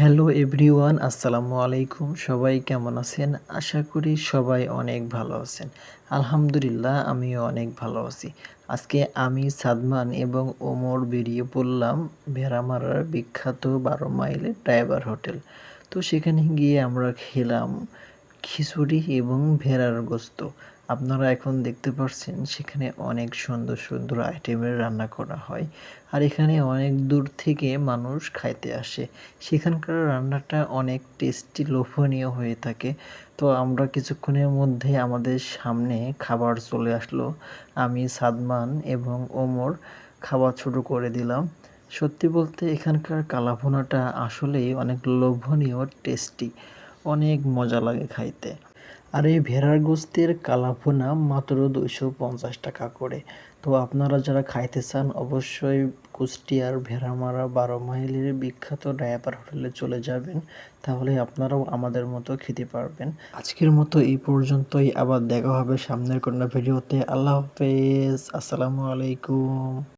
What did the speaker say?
Hello everyone, আসসালামু আলাইকুম। সবাই কেমন আছেন? আশা করি সবাই অনেক ভালো আছেন। আলহামদুলিল্লাহ, আমিও অনেক ভালো আছি। আজকে আমি সাদমান এবং ওমর বেরিয়ে পড়লাম ভেড়ামারার বিখ্যাত বারো মাইলের ড্রাইভার হোটেল। তো সেখানে গিয়ে আমরা খেলাম খিচুড়ি এবং ভেড়ার গোস্ত। আপনারা এখন দেখতে পাচ্ছেন সেখানে অনেক সুন্দর সুন্দর আইটেমের রান্না করা হয়। আর এখানে অনেক দূর থেকে মানুষ খাইতে আসে। সেখানকার রান্নাটা অনেক টেস্টি লোভনীয় হয়ে থাকে। তো আমরা কিছুক্ষণের মধ্যে আমাদের সামনে খাবার চলে আসলো। আমি সাদমান এবং ওমর খাওয়া শুরু করে দিলাম। সত্যি বলতে এখানকার কালাভুনাটা আসলেই অনেক লোভনীয় টেস্টি অনেক মজা লাগে খাইতে। আর এই ভেড়ার গোস্তের কালাভুনা মাত্র দুইশো পঞ্চাশ টাকা করে। তো আপনারা যারা খাইতে চান, অবশ্যই কুষ্টিয়ার ভেড়ামারা বারো মাইলের বিখ্যাত ড্রাইভার হোটেলে চলে যাবেন। তাহলে আপনারাও আমাদের মতো খেতে পারবেন। আজকের মতো এই পর্যন্তই। আবার দেখা হবে সামনের কোনো ভিডিওতে। আল্লাহ হাফেজ। আসসালামু আলাইকুম।